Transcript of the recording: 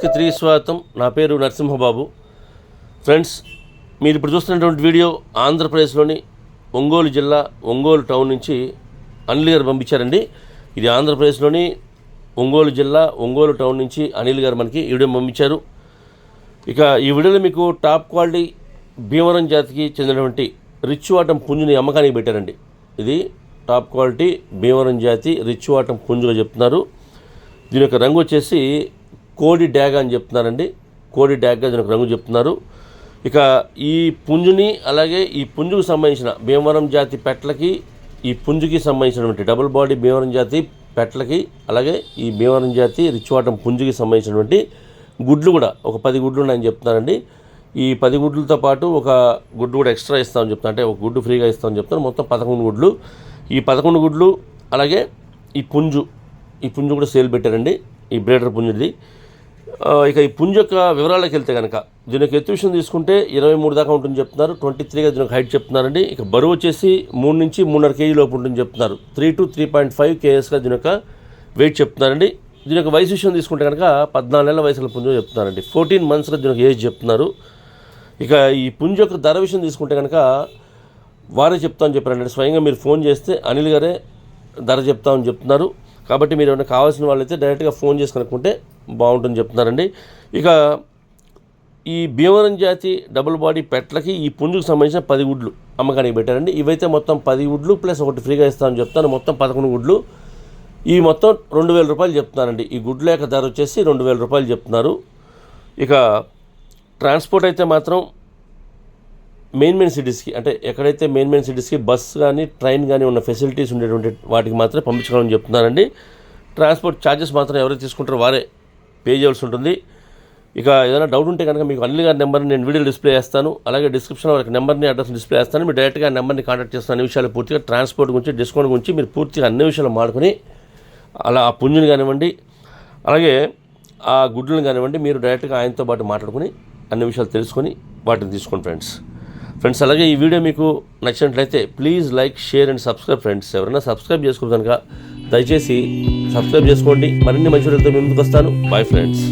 ఛానల్కి త్రీ స్వాగతం. నా పేరు నరసింహబాబు. ఫ్రెండ్స్ మీరు ఇప్పుడు చూస్తున్నటువంటి వీడియో ఆంధ్రప్రదేశ్లోని ఒంగోలు జిల్లా ఒంగోలు టౌన్ నుంచి అనిల్ గారు పంపించారండి. ఇది ఆంధ్రప్రదేశ్లోని ఒంగోలు జిల్లా ఒంగోలు టౌన్ నుంచి అనిల్ గారు మనకి ఈ వీడియో పంపించారు. ఇక ఈ వీడియోలో మీకు టాప్ క్వాలిటీ భీమవరం జాతికి చెందినటువంటి రిచ్ వాటం పుంజుని అమ్మకానికి పెట్టారండి. ఇది టాప్ క్వాలిటీ భీమవరం జాతి రిచ్ వాటం పుంజుగా చెప్తున్నారు. దీని యొక్క రంగు వచ్చేసి కోడి డ్యాగ్ అని చెప్తున్నారండి. కోడి డ్యాగ్గా దీనికి రంగు చెప్తున్నారు. ఇక ఈ పుంజుని అలాగే ఈ పుంజుకు సంబంధించిన భీమవరం జాతి పెట్టలకి ఈ పుంజుకి సంబంధించినటువంటి డబుల్ బాడీ భీమవరం జాతి పెట్టలకి అలాగే ఈ భీమవరం జాతి రిచ్వాటం పుంజుకి సంబంధించినటువంటి గుడ్లు కూడా ఒక పది గుడ్లు ఉన్నాయని చెప్తున్నారండి. ఈ పది గుడ్లతో పాటు ఒక గుడ్డు కూడా ఎక్స్ట్రా ఇస్తామని చెప్తున్నా అంటే ఒక గుడ్డు ఫ్రీగా ఇస్తామని చెప్తున్నారు. మొత్తం పదకొండు గుడ్లు. ఈ పదకొండు గుడ్లు అలాగే ఈ పుంజు ఈ పుంజు కూడా సేల్ పెట్టారండి. ఈ బ్రేడర్ పుంజుది. ఇక ఈ పుంజ్ యొక్క వివరాలకు వెళ్తే కనుక దీని యొక్క ఎత్తు విషయం తీసుకుంటే ఇరవై మూడు దాకా ఉంటుంది చెప్తున్నారు. ట్వంటీ త్రీగా దీని హైట్ చెప్తున్నారండి. ఇక బరువు వచ్చేసి మూడు నుంచి మూడున్నర కేజీ లోపు ఉంటుంది చెప్తున్నారు. Three to three point five కేఎస్గా దీని యొక్క వెయిట్ చెప్తున్నారండి. దీని యొక్క వయసు విషయం తీసుకుంటే కనుక పద్నాలుగు నెలల వయసుల పుంజు చెప్తున్నారండి. ఫోర్టీన్ మంత్స్గా దీని యొక్క ఏజ్ చెప్తున్నారు. ఇక ఈ పుంజ యొక్క ధర విషయం తీసుకుంటే కనుక వారే చెప్తామని చెప్పారండి. స్వయంగా మీరు ఫోన్ చేస్తే అనిల్ గారే ధర చెప్తామని చెప్తున్నారు. కాబట్టి మీరు ఏమైనా కావాల్సిన వాళ్ళైతే డైరెక్ట్గా ఫోన్ చేసి కనుక్కుంటే బాగుంటుంది చెప్తున్నారండి. ఇక ఈ భీమవరం జాతి డబుల్ బాడీ పెట్లకి ఈ పుంజుకు సంబంధించిన పది గుడ్లు అమ్మకానికి పెట్టారండి. ఇవైతే మొత్తం పది గుడ్లు ప్లస్ ఒకటి ఫ్రీగా ఇస్తామని చెప్తాను. మొత్తం పదకొండు గుడ్లు. ఈ మొత్తం రెండు వేల రూపాయలు చెప్తున్నారండి. ఈ గుడ్ల యొక్క ధర వచ్చేసి రెండు వేల రూపాయలు చెప్తున్నారు. ఇక ట్రాన్స్పోర్ట్ అయితే మాత్రం మెయిన్ మెయిన్ సిటీస్కి అంటే ఎక్కడైతే మెయిన్ మెయిన్ సిటీస్కి బస్ కానీ ట్రైన్ కానీ ఉన్న ఫెసిలిటీస్ ఉండేటువంటి వాటికి మాత్రమే పంపించుకోవాలని చెప్తున్నారండి. ట్రాన్స్పోర్ట్ ఛార్జెస్ మాత్రం ఎవరైతే తీసుకుంటారో వారే పే చేయాల్సి ఉంటుంది. ఇక ఏదైనా డౌట్ ఉంటే కనుక మీకు అనిల్ గారి నెంబర్ని నేను వీడియో డిస్ప్లే చేస్తాను. అలాగే డిస్క్రిప్షన్లో వాళ్ళకి నెంబర్ని అడ్రస్ డిస్ప్లే చేస్తాను. మీరు డైరెక్ట్గా ఆ నెంబర్ని కాంటాక్ట్ చేస్తాను అన్ని విషయాలు పూర్తిగా ట్రాన్స్పోర్ట్ గురించి డిస్కౌంట్ గురించి మీరు పూర్తిగా అన్ని విషయాలు మాడుకొని అలా ఆ పుంజుని కానివ్వండి అలాగే ఆ గుడ్లను కానివ్వండి మీరు డైరెక్ట్గా ఆయనతో పాటు మాట్లాడుకొని అన్ని విషయాలు తెలుసుకొని వాటిని తీసుకోండి ఫ్రెండ్స్. ఫ్రెండ్స్ అలాగే ఈ వీడియో మీకు నచ్చినట్లయితే please like share and subscribe friends. ఎవరైనా సబ్స్క్రైబ్ చేసుకో కనుక దయచేసి సబ్స్క్రైబ్ చేసుకోండి. మరిన్ని మంచి వీడియోలతో ముందుకు వస్తాను. Bye friends